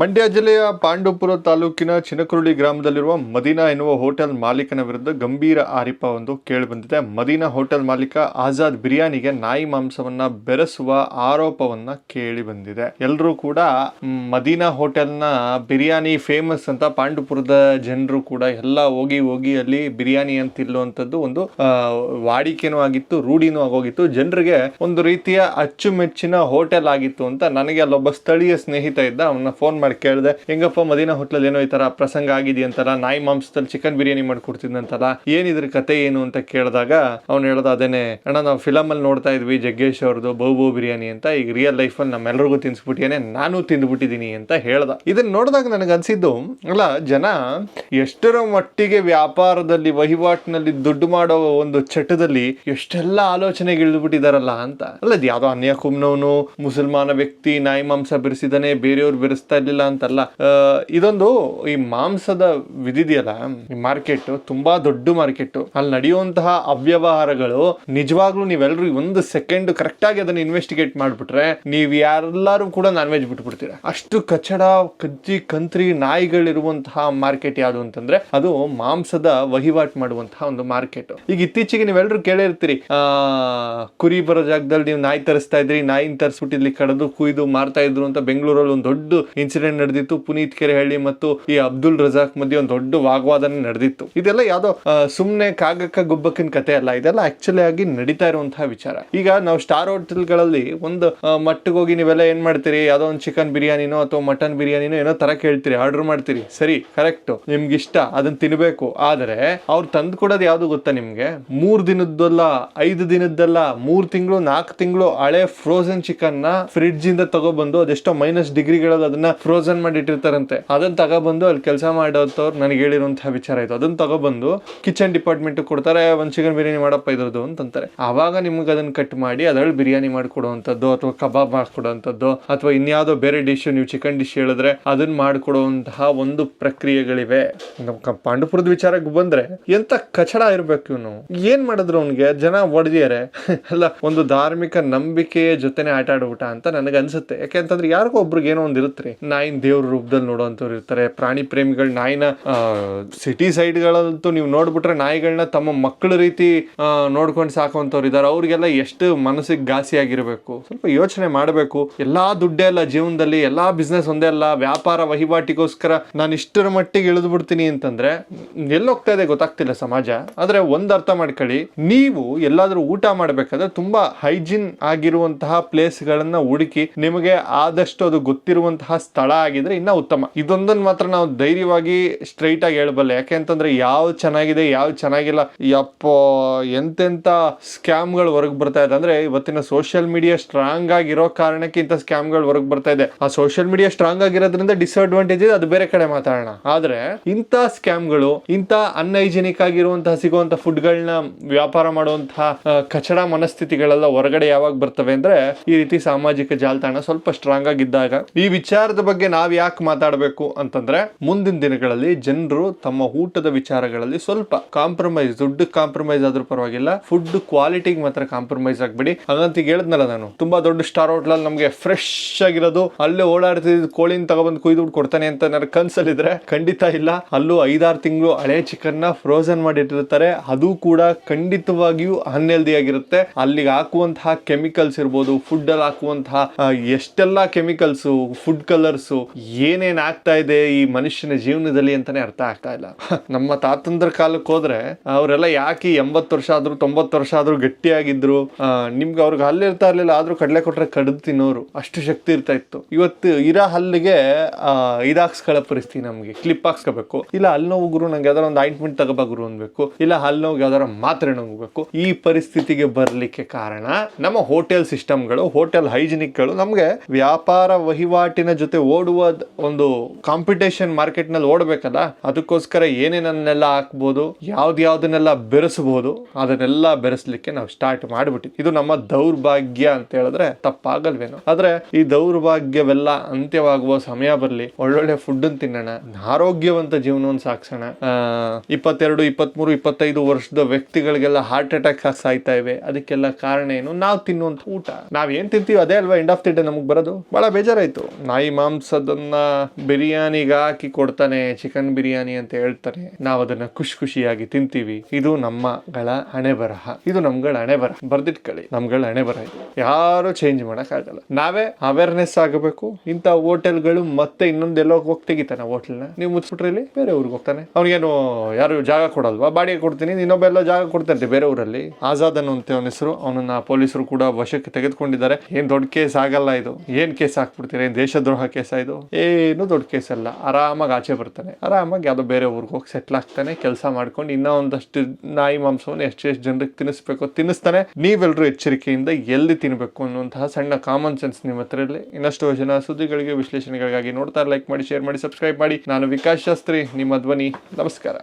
ಮಂಡ್ಯ ಜಿಲ್ಲೆಯ ಪಾಂಡುಪುರ ತಾಲೂಕಿನ ಚಿನಕುರುಳಿ ಗ್ರಾಮದಲ್ಲಿರುವ ಮದೀನಾ ಎನ್ನುವ ಹೋಟೆಲ್ ಮಾಲೀಕನ ವಿರುದ್ಧ ಗಂಭೀರ ಆರೋಪ ಒಂದು ಕೇಳಿಬಂದಿದೆ. ಮದೀನಾ ಹೋಟೆಲ್ ಮಾಲೀಕ ಆಜಾದ್ ಬಿರಿಯಾನಿಗೆ ನಾಯಿ ಮಾಂಸವನ್ನ ಬೆರೆಸುವ ಆರೋಪವನ್ನ ಕೇಳಿ ಬಂದಿದೆ ಎಲ್ಲರೂ ಕೂಡ ಮದೀನಾ ಹೋಟೆಲ್ನ ಬಿರಿಯಾನಿ ಫೇಮಸ್ ಅಂತ ಪಾಂಡುಪುರದ ಜನರು ಕೂಡ ಎಲ್ಲ ಹೋಗಿ ಹೋಗಿ ಅಲ್ಲಿ ಬಿರಿಯಾನಿ ಅಂತ ಒಂದು ವಾಡಿಕೆನೂ ಆಗಿತ್ತು, ರೂಢಿನೂ ಆಗೋಗಿತ್ತು. ಜನರಿಗೆ ಒಂದು ರೀತಿಯ ಅಚ್ಚುಮೆಚ್ಚಿನ ಹೋಟೆಲ್ ಆಗಿತ್ತು ಅಂತ ನನಗೆ ಅಲ್ಲೊಬ್ಬ ಸ್ಥಳೀಯ ಸ್ನೇಹಿತ ಇದ್ದ, ಅವನ್ನ ಫೋನ್ ಮಾಡಿ ಕೇಳಿದೆ, ಹೆಂಗಪ್ಪ, ಮದೀನಾ ಹೋಟ್ಲಲ್ಲಿ ಏನೋ ಈ ತರ ಪ್ರಸಂಗ ಆಗಿದೆಯಂತಲ್ಲ, ನಾಯಿ ಮಾಂಸದಲ್ಲಿ ಚಿಕನ್ ಬಿರಿಯಾನಿ ಮಾಡ್ಕೊಡ್ತಿದ್ದಂತಲ್ಲ ಏನಿದ್ರ ಕತೆ ಏನು? ಅಂತ ಕೇಳಿದಾಗ ಅವ್ನು ಹೇಳ್ದ, ಅದೇನೆ, ಅಣ್ಣ, ನಾವು ಫಿಲಮ್ ಅಲ್ಲಿ ನೋಡ್ತಾ ಇದ್ವಿ ಜಗ್ಗೇಶ್ ಅವ್ರದ್ದು ಬಹು ಬಿರಿಯಾನಿ ಅಂತ, ಈಗ ರಿಯಲ್ ಲೈಫ್ ಅಲ್ಲಿ ನಮ್ಮೆಲ್ಲರಿಗೂ ತಿನ್ಸ್ಬಿಟ್ಟಿಯೇ ನಾನು ತಿಂದ್ಬಿಟ್ಟಿದ್ದೀನಿ ಅಂತ ಹೇಳ್ದ. ಇದನ್ನ ನೋಡಿದಾಗ ನನಗೆ ಅನ್ಸಿದ್ದು, ಅಲ್ಲ, ಜನ ಎಷ್ಟರ ಮಟ್ಟಿಗೆ ವ್ಯಾಪಾರದಲ್ಲಿ, ವಹಿವಾಟಿನಲ್ಲಿ ದುಡ್ಡು ಮಾಡೋ ಒಂದು ಚಟದಲ್ಲಿ ಎಷ್ಟೆಲ್ಲ ಆಲೋಚನೆಗೆ ಇಳಿದ್ಬಿಟ್ಟಿದಾರಲ್ಲ ಅಂತ. ಅಲ್ಲ ಯಾವ್ದೋ ಅನ್ಯಕುಮ್ನವನು ಮುಸಲ್ಮಾನ ವ್ಯಕ್ತಿ ನಾಯಿ ಮಾಂಸ ಬೆರೆಸಿದಾನೆ, ಬೇರೆಯವ್ರು ಬೆರೆಸ್ತಾ ಇರ್ಲಿಲ್ಲ ಅಂತಲ್ಲ. ಆ, ಇದೊಂದು ಈ ಮಾಂಸದ ವಿಧಿದೆಯಲ್ಲ ಈ ಮಾರ್ಕೆಟ್ ತುಂಬಾ ದೊಡ್ಡ ಮಾರ್ಕೆಟ್ ಅಲ್ಲಿ ನಡೆಯುವಂತಹ ಅವ್ಯವಹಾರಗಳು ನಿಜವಾಗ್ಲೂ ನೀವೆಲ್ಲರೂ ಒಂದು ಸೆಕೆಂಡ್ ಕರೆಕ್ಟ್ ಆಗಿ ಅದನ್ನ ಇನ್ವೆಸ್ಟಿಗೇಟ್ ಮಾಡ್ಬಿಟ್ರೆ ನೀವ್ ಯಾರೆಲ್ಲರೂ ಕೂಡ ನಾನ್ ವೆಜ್ ಬಿಟ್ಬಿಡ್ತೀರಾ. ಅಷ್ಟು ಕಚಡ ಕಜ್ಜಿ ಕಂತ್ರಿ ನಾಯಿಗಳಿರುವಂತಹ ಮಾರ್ಕೆಟ್ ಯಾವುದು ಅಂತಂದ್ರೆ ಅದು ಮಾಂಸದ ವಹಿವಾಟು ಮಾಡುವಂತಹ ಒಂದು ಮಾರ್ಕೆಟ್ ಈಗ ಇತ್ತೀಚೆಗೆ ನೀವೆಲ್ಲರೂ ಕೇಳಿರ್ತೀರಿ ಕುರಿ ಬರೋ ಜಾಗದಲ್ಲಿ ನೀವು ನಾಯಿ ತರಿಸ್ತಾ ಇದ್ರಿ ನಾಯಿನ ತರಿಸ್ಬಿಟ್ಟು ಇಲ್ಲಿ ಕಡದು ಕುಯ್ದು ಮಾರ್ತಾ ಇದ್ರು ಅಂತ ಬೆಂಗಳೂರಲ್ಲಿ ಒಂದು ದೊಡ್ಡ ಇನ್ಸಿಡೆಂಟ್ ನಡೆದಿತ್ತು. ಪುನೀತ್ ಕೆರೆಹಳ್ಳಿ ಮತ್ತು ಈ ಅಬ್ದುಲ್ ರಜಾಕ್ ಮಧ್ಯೆ ಒಂದು ದೊಡ್ಡ ವಾಗ್ವಾದನೆ ನಡೆದಿತ್ತು. ಇದೆಲ್ಲ ಯಾವ್ದೋ ಸುಮ್ಮನೆ ಕಾಗಕ್ಕ ಗುಬ್ಬಕ್ಕಿನ ಕತೆ ಅಲ್ಲ. ಇದೆಲ್ಲ ಆಕ್ಚುಲಿ ಆಗಿ ನಡೀತಾ ಇರುವಂತಹ ವಿಚಾರ. ಈಗ ನಾವು ಸ್ಟಾರ್ ಹೋಟೆಲ್ಗಳಲ್ಲಿ ಒಂದು ಮಟ್ಟಿಗೆ ಹೋಗಿ ನೀವೆಲ್ಲ ಏನ್ ಮಾಡ್ತೀರಿ? ಯಾವ್ದೋ ಒಂದು ಚಿಕನ್ ಬಿರಿಯಾನಿನೋ ಅಥವಾ ಮಟನ್ ಬಿರಿಯಾನಿನೋ ಏನೋ ತರ ಕೇಳ್ತೀರಿ. ಆರ್ಡರ್ ಮಾಡ್ತೀರಿ. ಸರಿ ಕರೆಕ್ಟ್ ನಿಮ್ಗೆ ಇಷ್ಟ ಅದನ್ನ ತಿನ್ಬೇಕು. ಆದರೆ ಅವ್ರು ತಂದು ಕೊಡೋದು ಯಾವ್ದು ಗೊತ್ತಾ ನಿಮ್ಗೆ? ಮೂರ್ ದಿನದ್ದಲ್ಲ, ಐದು ದಿನದ್ದಲ್ಲ, ಮೂರ್ ತಿಂಗಳು, ನಾಲ್ಕು ತಿಂಗಳು ಹಳೆ ಫ್ರೋಸನ್ ಚಿಕನ್ನ ಫ್ರಿಡ್ಜ್ ಇಂದ ತಗೊಬಂದು ಅದೆಷ್ಟೋ ಮೈನಸ್ ಡಿಗ್ರಿಗಳಲ್ಲಿ ಅದನ್ನ ಫ್ರೋಸನ್ ಮಾಡಿ ಇಟ್ಟಿರ್ತಾರಂತೆ ಅದನ್ನ ತಗೊಬಂದು ಅಲ್ಲಿ ಕೆಲಸ ಮಾಡೋದವ್ರು ನನಗೆ ಹೇಳಿರುವಂತಹ ವಿಚಾರ ಆಯ್ತು. ಅದನ್ನ ತಗೊಬಂದು ಕಿಚನ್ ಡಿಪಾರ್ಟ್ಮೆಂಟ್ ಕೊಡ್ತಾರೆ, ಒಂದು ಚಿಕನ್ ಬಿರಿಯಾನಿ ಮಾಡಪ್ಪ ಇದ್ರದ್ದು ಅಂತಂತಾರೆ. ಆವಾಗ ನಿಮ್ಗೆ ಅದನ್ನ ಕಟ್ ಮಾಡಿ ಅದ್ರಲ್ಲಿ ಬಿರಿಯಾನಿ ಮಾಡಿಕೊಡುವಂಥದ್ದು ಅಥವಾ ಕಬಾಬ್ ಮಾಡಿಕೊಡುವಂಥದ್ದು ಅಥವಾ ಇನ್ಯಾವುದೋ ಬೇರೆ ಡಿಶ್ ನೀವು ಚಿಕನ್ ಡಿಶ್ ಹೇಳಿದ್ರೆ ಅದನ್ನ ಮಾಡಿಕೊಡುವಂತಹ ಒಂದು ಪ್ರಕ್ರಿಯೆಗಳಿವೆ. ನಮ್ಮ ಪಾಂಡುಪುರದ ವಿಚಾರಕ್ಕೆ ಬಂದ್ರೆ ಎಂತ ಕಚಡ ಇರ್ಬೇಕು ಇವನು? ಏನ್ ಮಾಡಿದ್ರು ಅವ್ನಿಗೆ? ಜನ ಹೊಡೆದಿದ್ದಾರೆ ಅಲ್ಲ, ಒಂದು ಧಾರ್ಮಿಕ ನಂಬಿಕೆಯ ಜೊತೆನೆ ಆಟ ಆಡ್ಬಿಟ್ಟ ಅಂತ ನನಗೆ ಅನ್ಸುತ್ತೆ. ಯಾಕೆಂತಂದ್ರೆ ಯಾರಿಗೋ ಒಬ್ರಿಗೆ ಏನೋ ಒಂದು ಇರುತ್ತೆ ನಾಯಿನ ದೇವ್ರ ರೂಪದಲ್ಲಿ ನೋಡುವಂತವ್ರು ಇರ್ತಾರೆ. ಪ್ರಾಣಿ ಪ್ರೇಮಿಗಳು ನಾಯಿನ ಸಿಟಿ ಸೈಡ್ಗಳಂತೂ ನೀವು ನೋಡ್ಬಿಟ್ರೆ ನಾಯಿಗಳನ್ನ ತಮ್ಮ ಮಕ್ಕಳ ರೀತಿ ನೋಡ್ಕೊಂಡು ಸಾಕುವಂಥವ್ರು ಇದ್ದಾರೆ. ಅವ್ರಿಗೆಲ್ಲ ಎಷ್ಟು ಮನಸ್ಸಿಗೆ ಘಾಸಿ ಆಗಿರಬೇಕು. ಸ್ವಲ್ಪ ಯೋಚನೆ ಮಾಡಬೇಕು. ಎಲ್ಲಾ ದುಡ್ಡೇ ಅಲ್ಲ ಜೀವನದಲ್ಲಿ, ಎಲ್ಲಾ ಬಿಸ್ನೆಸ್ ಒಂದೇ ಅಲ್ಲ. ವ್ಯಾಪಾರ ವಹಿವಾಟಿಗೋಸ್ಕರ ನಾನು ಇಷ್ಟರ ಮಟ್ಟಿಗೆ ಇಳಿದು ಬಿಡ್ತೀನಿ ಅಂತಂದ್ರೆ, ಎಲ್ಲೋಗ್ತಾ ಇದೆ ಗೊತ್ತಾಗ್ತಿಲ್ಲ ಸಮಾಜ. ಆದ್ರೆ ಒಂದ್ ಅರ್ಥ ಮಾಡ್ಕೊಳ್ಳಿ. ನೀವು ಎಲ್ಲಾದ್ರೂ ಊಟ ಮಾಡ್ಬೇಕಾದ್ರೆ ತುಂಬಾ ಹೈಜಿನ್ ಆಗಿರುವಂತಹ ಪ್ಲೇಸ್ ಗಳನ್ನ ಹುಡುಕಿ ನಿಮಗೆ ಆದಷ್ಟು ಅದು ಗೊತ್ತಿರುವಂತಹ ಸ್ಥಳ ಆಗಿದ್ರೆ ಇನ್ನ ಉತ್ತಮ. ಇದೊಂದನ್ನ ಮಾತ್ರ ನಾವು ಧೈರ್ಯವಾಗಿ ಸ್ಟ್ರೈಟ್ ಆಗಿ ಹೇಳ್ಬಲ್ಲ. ಯಾಕೆ ಅಂತಂದ್ರೆ ಚೆನ್ನಾಗಿದೆ ಯಾವ್ದು ಚೆನ್ನಾಗಿಲ್ಲ. ಯಪ್ಪ, ಎಂತೆಂತ ಸ್ಕ್ಯಾಮ್ಗಳು ಹೊರಗೆ ಬರ್ತಾ ಇದೆ. ಅಂದ್ರೆ ಇವತ್ತಿನ ಸೋಷಿಯಲ್ ಮೀಡಿಯಾ ಸ್ಟ್ರಾಂಗ್ ಆಗಿರೋ ಕಾರಣಕ್ಕೆ ಇಂಥ ಸ್ಕ್ಯಾಮ್ಗಳು ಹೊರಗೆ ಬರ್ತಾ ಇದೆ. ಆ ಸೋಷಿಯಲ್ ಮೀಡಿಯಾ ಸ್ಟ್ರಾಂಗ್ ಆಗಿರೋದ್ರಿಂದ ಡಿಸ್ಅಡ್ವಾಂಟೇಜ್ ಅದು ಬೇರೆ ಕಡೆ ಮಾತಾಡೋಣ. ಆದ್ರೆ ಇಂಥ ಸ್ಕ್ಯಾಮ್ಗಳು ಇಂಥ ಅನ್ಹೈಜಿನಿಕ್ ಆಗಿರುವಂತಹ ಸಿಗುವಂತಹ ಫುಡ್ಗಳನ್ನ ವ್ಯಾಪಾರ ಮಾಡುವಂತಹ ಕಚಡ ಮನಸ್ಥಿತಿಗಳೆಲ್ಲ ಹೊರಗಡೆ ಯಾವಾಗ ಬರ್ತವೆ ಅಂದ್ರೆ ಈ ರೀತಿ ಸಾಮಾಜಿಕ ಜಾಲತಾಣ ಸ್ವಲ್ಪ ಸ್ಟ್ರಾಂಗ್ ಆಗಿದ್ದಾಗ ಈ ವಿಚಾರದ ಬಗ್ಗೆ ನಾವ್ ಯಾಕೆ ಮಾತಾಡಬೇಕು ಅಂತಂದ್ರೆ, ಮುಂದಿನ ದಿನಗಳಲ್ಲಿ ಜನರು ತಮ್ಮ ಊಟದ ವಿಚಾರಗಳಲ್ಲಿ ಸ್ವಲ್ಪ ಕಾಂಪ್ರಮೈಸ್ ದುಡ್ಡು ಕಾಂಪ್ರಮೈಸ್ ಆದ್ರೂ ಪರವಾಗಿಲ್ಲ ಫುಡ್ ಕ್ವಾಲಿಟಿಗೆ ಮಾತ್ರ ಕಾಂಪ್ರಮೈಸ್ ಆಗ್ಬಿಡಿ. ಹಾಗಂತ ಹೇಳಿದ್ನಲ್ಲ ನಾನು, ತುಂಬಾ ದೊಡ್ಡ ಸ್ಟಾರ್ ಹೋಟ್ಲಲ್ಲಿ ನಮಗೆ ಫ್ರೆಶ್ ಆಗಿರೋದು, ಅಲ್ಲೇ ಓಡಾಡ್ತಿದ್ ಕೋಳಿನ ತಗೊಬಂದು ಕುಯ್ದು ಕೊಡ್ತಾನೆ ಅಂತ ನನ್ನ ಕನ್ಸಲ್ಲಿದ್ರೆ ಖಂಡಿತ ಇಲ್ಲ. ಅಲ್ಲೂ ಐದಾರು ತಿಂಗಳು ಹಳೆ ಚಿಕನ್ನ ಫ್ರೋಸನ್ ಮಾಡಿಟ್ಟಿರ್ತಾರೆ, ಅದು ಕೂಡ ಖಂಡಿತವಾಗಿಯೂ ಅನ್ಹೆಲ್ದಿ ಆಗಿರುತ್ತೆ. ಅಲ್ಲಿಗೆ ಹಾಕುವಂತಹ ಕೆಮಿಕಲ್ಸ್ ಇರ್ಬೋದು ಫುಡ್ ಅಲ್ಲಿ ಹಾಕುವಂತಹ ಎಷ್ಟೆಲ್ಲ ಕೆಮಿಕಲ್ಸ್ ಫುಡ್ ಕಲರ್ಸ್ ಏನೇನ್ ಆಗ್ತಾ ಇದೆ ಈ ಮನುಷ್ಯನ ಜೀವನದಲ್ಲಿ ಅಂತಾನೆ ಅರ್ಥ ಆಗ್ತಾ ಇಲ್ಲ. ನಮ್ಮ ತಾತಂದ್ರ ಕಾಲಕ್ಕೆ ಹೋದ್ರೆ ಅವರೆಲ್ಲ ಯಾಕೆ ಎಂಬತ್ತು ವರ್ಷ ಆದ್ರೂ ತೊಂಬತ್ತು ವರ್ಷ ಆದ್ರೂ ಗಟ್ಟಿಯಾಗಿದ್ರು? ನಿಮ್ಗೆ ಅವ್ರಿಗೆ ಹಲ್ಲು ಇರ್ತಾ ಇರ್ಲಿಲ್ಲ, ಆದ್ರೂ ಕಡಲೆ ಕೊಟ್ರೆ ಕಡ್ದು ತಿನ್ನೋರು. ಅಷ್ಟು ಶಕ್ತಿ ಇರ್ತಾ ಇತ್ತು. ಇವತ್ತು ಇರೋ ಹಲ್ಲಿಗೆ ಇದಾಕ್ಸ್ಕೊಳ್ಳೋ ಪರಿಸ್ಥಿತಿ ನಮ್ಗೆ. ಕ್ಲಿಪ್ ಹಾಕ್ಸ್ಕೋಬೇಕು. ಇಲ್ಲ ಹಲ್ಲು ನೋವು ಗುರು, ನಂಗೆ ಯಾವ್ದಾರ ಒಂದು ಆಯಿಂಟ್ಮೆಂಟ್ ತಗೋಬಾ ಗುರು ಅನ್ಬೇಕು. ಇಲ್ಲ ಹಲ್ಲು ನೋವು ಯಾವ್ದಾರ ಮಾತ್ರೆ ನಂಗಬೇಕು. ಈ ಪರಿಸ್ಥಿತಿಗೆ ಬರ್ಲಿಕ್ಕೆ ಕಾರಣ ನಮ್ಮ ಹೋಟೆಲ್ ಸಿಸ್ಟಮ್ಗಳು, ಹೋಟೆಲ್ ಹೈಜಿನಿಕ್ಗಳು ನಮ್ಗೆ ವ್ಯಾಪಾರ ವಹಿವಾಟಿನ ಜೊತೆ ಓಡುವ ಒಂದು ಕಾಂಪಿಟೇಷನ್ ಮಾರ್ಕೆಟ್ನಲ್ಲಿ ಓಡಬೇಕಲ್ಲ ಅದಕ್ಕೋಸ್ಕರ ಏನೇನನ್ನೆಲ್ಲ ಹಾಕ್ಬೋದು ಯಾವ್ದು ಯಾವ್ದನ್ನೆಲ್ಲ ಬೆರೆಸಬಹುದು ಅದನ್ನೆಲ್ಲ ಬೆರೆಸಲಿಕ್ಕೆ ನಾವು ಸ್ಟಾರ್ಟ್ ಮಾಡ್ಬಿಟ್ಟಿದ್ವಿ. ಇದು ನಮ್ಮ ದೌರ್ಭಾಗ್ಯ ಅಂತ ಹೇಳಿದ್ರೆ ತಪ್ಪಾಗಲ್ವೇನೋ. ಆದ್ರೆ ಈ ದೌರ್ಭಾಗ್ಯವೆಲ್ಲ ಅಂತ್ಯವಾಗುವ ಸಮಯ ಬರಲಿ ಒಳ್ಳೊಳ್ಳೆ ಫುಡ್ ತಿನ್ನೋಣ ಆರೋಗ್ಯವಂತ ಜೀವನವನ್ನು ಸಾಗಿಸೋಣ. ಆ, ಇಪ್ಪತ್ತೆರಡು ಇಪ್ಪತ್ಮೂರು ಇಪ್ಪತ್ತೈದು ವರ್ಷದ ವ್ಯಕ್ತಿಗಳಿಗೆಲ್ಲ ಹಾರ್ಟ್ ಅಟ್ಯಾಕ್ ಸಾಯ್ತಾ ಇವೆ. ಅದಕ್ಕೆಲ್ಲ ಕಾರಣ ಏನು? ನಾವು ತಿನ್ನುವಂತ ಊಟ. ನಾವ್ ಏನ್ ತಿಂತೀವಿ? ಅದೇ ಅಲ್ವಾ? ಎಂಡ್ ಆಫ್ ದಿ ಡೇ ನಮಗೆ ಬರೋದು. ಬಹಳ ಬೇಜಾರಾಯ್ತು. ನಾಯಿ ಮಾಂಸ ಮಾಂಸದನ್ನ ಬಿರಿಯಾನಿಗೆ ಹಾಕಿ ಕೊಡ್ತಾನೆ, ಚಿಕನ್ ಬಿರಿಯಾನಿ ಅಂತ ಹೇಳ್ತಾನೆ. ನಾವು ಅದನ್ನ ಖುಷಿ ಖುಷಿಯಾಗಿ ತಿಂತೀವಿ. ಇದು ನಮ್ಮಗಳ ಹಣೆ ಬರಹ ಇದು ನಮ್ಗಳ ಹಣೆ ಬರಹ ಬರ್ದಿಟ್ಕೊಳ್ಳಿ. ನಮ್ಗಳ ಹಣೆ ಬರಹ. ಯಾರು ಚೇಂಜ್ ಮಾಡಕ್ ಆಗಲ್ಲ ನಾವೇ ಅವೇರ್ನೆಸ್ ಆಗಬೇಕು. ಇಂಥ ಹೋಟೆಲ್ಗಳು ಮತ್ತೆ ಇನ್ನೊಂದೆಲ್ಲೋ ಹೋಗಿ ತೆಗಿತಾನೆ ಹೋಟೆಲ್ನ. ನೀವು ಮುಚ್ಚಿಬಿಟ್ರೆ ಇಲ್ಲಿ ಬೇರೆ ಊರಿಗೆ ಹೋಗ್ತಾನೆ. ಅವ್ನಿಗೇನು, ಯಾರು ಜಾಗ ಕೊಡಲ್ವಾ? ಬಾಡಿಗೆ ಕೊಡ್ತೀನಿ. ಇನ್ನೊಬ್ಬೆಲ್ಲ ಜಾಗ ಕೊಡ್ತಾನೆ ಬೇರೆ ಊರಲ್ಲಿ. ಆಜಾದ್ ಅನ್ನುವಂತೆ ಅವನ ಹೆಸರು. ಅವನನ್ನ ಪೊಲೀಸರು ಕೂಡ ವಶಕ್ಕೆ ತೆಗೆದುಕೊಂಡಿದ್ದಾರೆ. ಏನ್ ದೊಡ್ಡ ಕೇಸ್ ಆಗಲ್ಲ ಇದು. ಏನ್ ಕೇಸ್ ಹಾಕ್ಬಿಡ್ತೀರಾ ಏನ್ ದೇಶದ್ರೋಹ ಕೇಸ ಇದು? ಏನು ದೊಡ್ಡ ಕೇಸ್ ಅಲ್ಲ. ಆರಾಮಾಗಿ ಆಚೆ ಬರ್ತಾನೆ. ಆರಾಮಾಗಿ ಯಾವುದೋ ಬೇರೆ ಊರಿಗೆ ಹೋಗಿ ಸೆಟ್ಲ್ ಆಗ್ತಾನೆ, ಕೆಲಸ ಮಾಡ್ಕೊಂಡು ಇನ್ನೂ ಒಂದಷ್ಟು ನಾಯಿ ಮಾಂಸವನ್ನು ಎಷ್ಟು ಜನರಿಗೆ ತಿನ್ನಿಸ್ಬೇಕು ತಿನ್ನಿಸ್ತಾನೆ. ನೀವೆಲ್ಲರೂ ಎಚ್ಚರಿಕೆಯಿಂದ ಎಲ್ಲಿ ತಿನ್ನಬೇಕು ಅನ್ನುವಂತಹ ಸಣ್ಣ ಕಾಮನ್ ಸೆನ್ಸ್ ನಿಮ್ಮ ಹತ್ರ ಇನ್ನಷ್ಟು ಜನ ಸುದ್ದಿಗಳಿಗೆ, ವಿಶ್ಲೇಷಣೆಗಳಿಗಾಗಿ ನೋಡ್ತಾರೆ ಲೈಕ್ ಮಾಡಿ ಶೇರ್ ಮಾಡಿ ಸಬ್ಸ್ಕ್ರೈಬ್ ಮಾಡಿ. ನಾನು ವಿಕಾಸ್ ಶಾಸ್ತ್ರಿ, ನಿಮ್ಮ ಧ್ವನಿ. ನಮಸ್ಕಾರ.